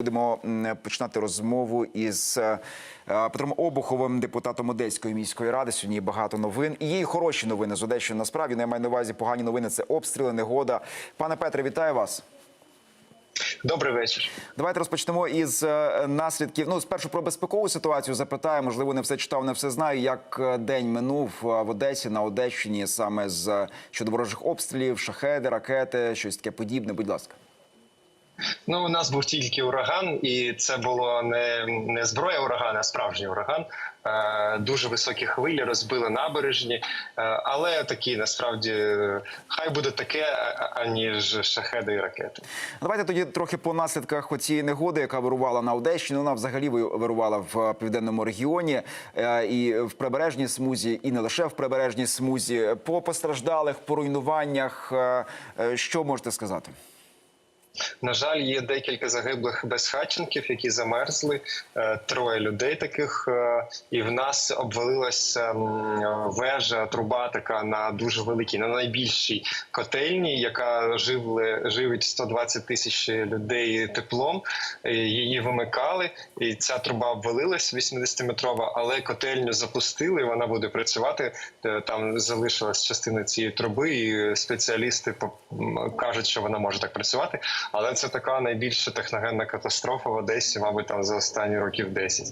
Будемо починати розмову із е, Петром Обуховим, депутатом Одеської міської ради. Сьогодні є багато новин. І є і хороші новини з Одещини. Насправді не маю на увазі погані новини. Це обстріли, негода. Пане Петре, вітаю вас. Добрий вечір. Давайте розпочнемо із е, наслідків. Ну, спершу про безпекову ситуацію запитаю. Можливо, не все читав, не все знаю. Як е, день минув е, в Одесі на Одещині саме з е, щодо ворожих обстрілів, шахеди, ракети, щось таке подібне. Будь ласка. Ну у нас був тільки ураган, і це було не, не зброя урагана, а справжній ураган. Е, дуже високі хвилі розбили набережні, е, але такі насправді е, хай буде таке, аніж шахеди і ракети. Давайте тоді трохи по наслідках цієї негоди, яка вирувала на Одещині. Вона взагалі ви- вирувала в південному регіоні е, і в прибережній смузі, і не лише в прибережній смузі. По постраждалих, по руйнуваннях, е, е, що можете сказати? На жаль, є декілька загиблих безхатченків, які замерзли. Е, Троє людей таких, е, і в нас обвалилася вежа, труба така на дуже великій, на найбільшій котельні, яка живли, живить 120 тисяч людей теплом. Її вимикали, і ця труба обвалилась 80-метрова, але котельню запустили. Вона буде працювати. Е, Там залишилась частина цієї труби, і спеціалісти кажуть, що вона може так працювати. Але це така найбільша техногенна катастрофа в Одесі, мабуть, там за останні років 10.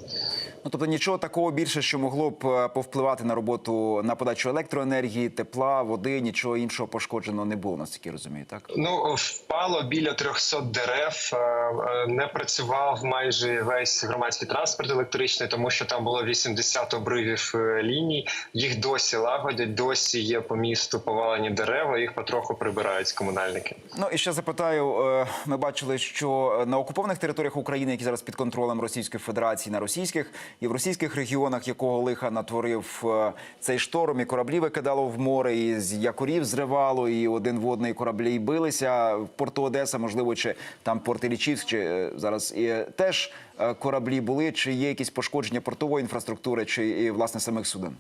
Ну тобто нічого такого більше, що могло б е, повпливати на роботу на подачу електроенергії, тепла, води, нічого іншого пошкодженого не було, наскільки розумію, так? Ну впало біля 300 дерев. е, е, Не працював майже весь громадський транспорт електричний, тому що там було 80 обривів ліній. Їх досі лагодять, досі є по місту повалені дерева. Їх потроху прибирають комунальники. Ну і ще запитаю. Ми бачили, що на окупованих територіях України, які зараз під контролем Російської Федерації, на російських і в російських регіонах, якого лиха натворив е, цей шторм, і кораблі викидало в море, і з якорів зривало, і один в одний кораблі билися в порту Одеса, можливо, чи там порт Іллічівськ, чи е, зараз і теж е, кораблі були, чи є якісь пошкодження портової інфраструктури, чи і, власне самих суден.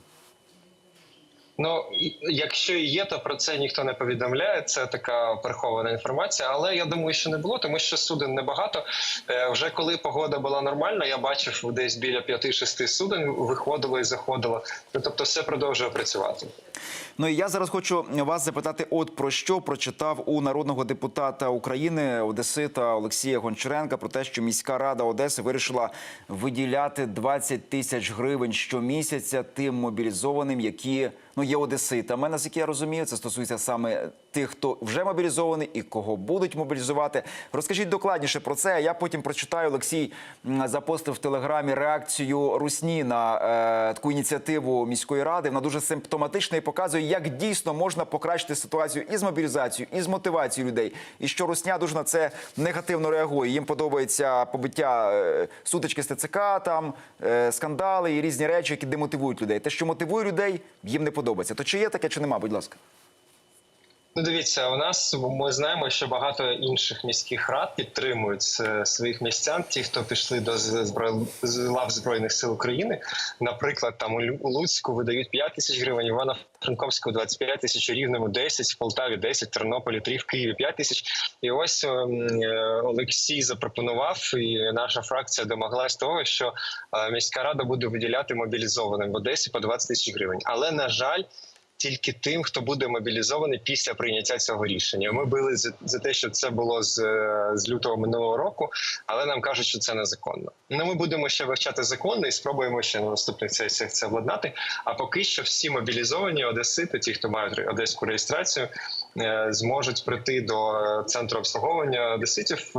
Ну якщо і є, то про це ніхто не повідомляє. Це така прихована інформація. Але я думаю, що не було, тому що суден небагато. Е, Вже коли погода була нормальна, я бачив десь біля 5-6 суден виходило і заходило. Ну тобто, все продовжує працювати. Ну і я зараз хочу вас запитати, от про що прочитав у народного депутата України Одесита Олексія Гончаренка про те, що міська рада Одеси вирішила виділяти 20 тисяч гривень щомісяця тим мобілізованим, які ну є одеситами. Наскільки я розумію, це стосується саме тих, хто вже мобілізований і кого будуть мобілізувати. Розкажіть докладніше про це. Я потім прочитаю. Олексій запостив в телеграмі реакцію Русні на е, таку ініціативу міської ради. Вона дуже симптоматична і показує, як дійсно можна покращити ситуацію і з мобілізацією, і з мотивацією людей. І що Русня дуже на це негативно реагує. Їм подобається побиття е, сутички з ТЦК, там е, скандали і різні речі, які демотивують людей. Те, що мотивує людей, їм не подобається. То чи є таке, чи нема? Будь ласка. Ну, дивіться, у нас ми знаємо, що багато інших міських рад підтримують е, своїх містян, ті, хто пішли до лав збройних сил України. Наприклад, там у Луцьку видають 5 тисяч гривень, івано франковську 25 тисяч, у Рівному 10, в Полтаві 10, Тернополі 3, в Києві 5 тисяч. І ось ем, е, Олексій запропонував, і наша фракція домоглась того, що е, міська рада буде виділяти мобілізованим в Одесі по 20 тисяч гривень. Але на жаль тільки тим, хто буде мобілізований після прийняття цього рішення. Ми били за, за те, що це було з, е, з лютого минулого року, але нам кажуть, що це незаконно. Ну ми будемо ще вивчати закони і спробуємо ще на наступних сесіях це владнати. А поки що всі мобілізовані одесити, ті, хто мають одеську реєстрацію, е, зможуть прийти до е, центру обслуговування одеситів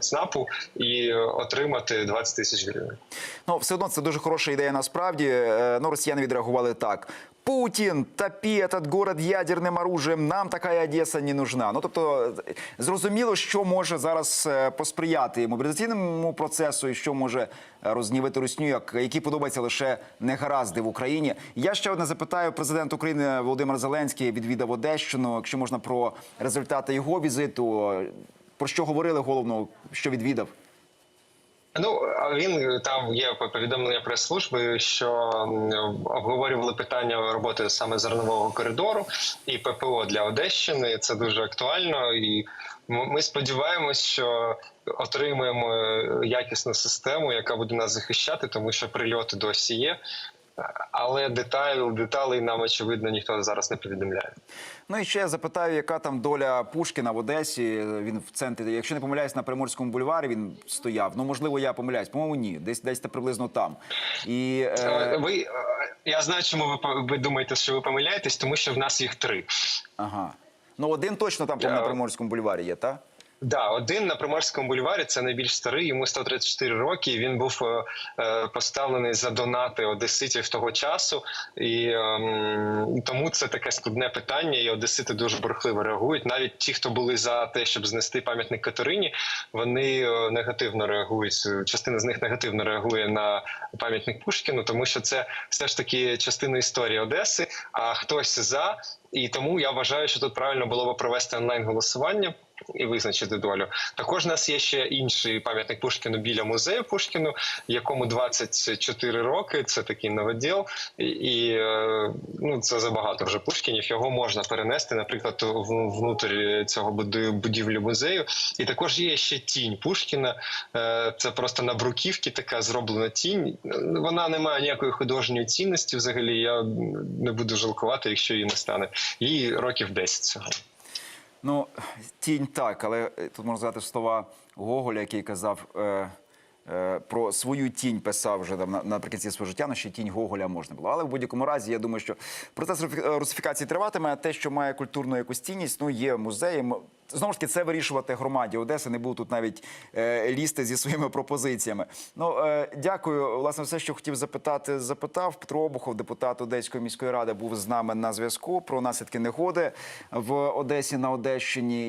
ЦНАПу і отримати 20 тисяч гривень. Ну, все одно це дуже хороша ідея. Насправді ну, росіяни відреагували так. Путін, топи этот город ядерним оружием, нам така Одеса не нужна. Ну тобто зрозуміло, що може зараз е, посприяти мобілізаційному процесу, і що може е, рознівити русню, як які подобаються лише негаразди в Україні. Я ще одне запитаю. Президент України Володимир Зеленський відвідав Одещину. Якщо можна про результати його візиту, про що говорили головно, що відвідав. Ну він там є повідомлення прес-служби, що обговорювали питання роботи саме зернового коридору і ППО для Одещини. Це дуже актуально, і ми сподіваємось, що отримаємо якісну систему, яка буде нас захищати, тому що прильоти досі є. Але деталь, деталей нам очевидно ніхто зараз не повідомляє. Ну і ще я запитаю, яка там доля Пушкіна в Одесі. Він в центрі, якщо не помиляюсь, на Приморському бульварі він стояв. Ну можливо, я помиляюсь. По-моєму, ні. Десь десь та приблизно там. І Е, е, Ви е, я знаю, чому ви ви думаєте, що ви помиляєтесь, тому що в нас їх три. ага. Ну один точно там Я- на Приморському бульварі є, так? Да, один на Приморському бульварі це найбільш старий, йому 134 роки. і Він був е, е, поставлений за донати одеситів того часу, і ем, тому це таке складне питання. І одесити дуже бурхливо реагують. Навіть ті, хто були за те, щоб знести пам'ятник Катерині, вони е, негативно реагують. Частина з них негативно реагує на пам'ятник Пушкіну, тому що це все ж таки частина історії Одеси. А хтось за. І тому я вважаю, що тут правильно було б провести онлайн голосування і визначити долю. Також у нас є ще інший пам'ятник Пушкіну біля музею Пушкіну, якому 24 роки. Це такий новоділ, і, е, ну це забагато вже Пушкінів. Його можна перенести, наприклад, внутрі цього будівлі музею. І також є ще тінь Пушкіна. Е, Це просто на бруківці така зроблена тінь. Вона не має ніякої художньої цінності. Взагалі, я не буду жалкувати, якщо її не стане. Їй років 10 цього. Ну, тінь так, але е, тут можна сказати слова Гоголя, який казав. Е... е, Про свою тінь писав вже там на- наприкінці свого життя, На ще тінь Гоголя можна було. Але в будь-якому разі, я думаю, що процес русифі- русифікації триватиме, а те, що має культурну якусь цінність, ну є музеї. Знову ж таки, це вирішувати громаді Одеси. Не буду тут навіть е, лізти зі своїми пропозиціями. Ну е, дякую. Власне, все, що хотів запитати, запитав. Петро Обухов, депутат Одеської міської ради, був з нами на зв'язку про наслідки негоди в Одесі на Одещині.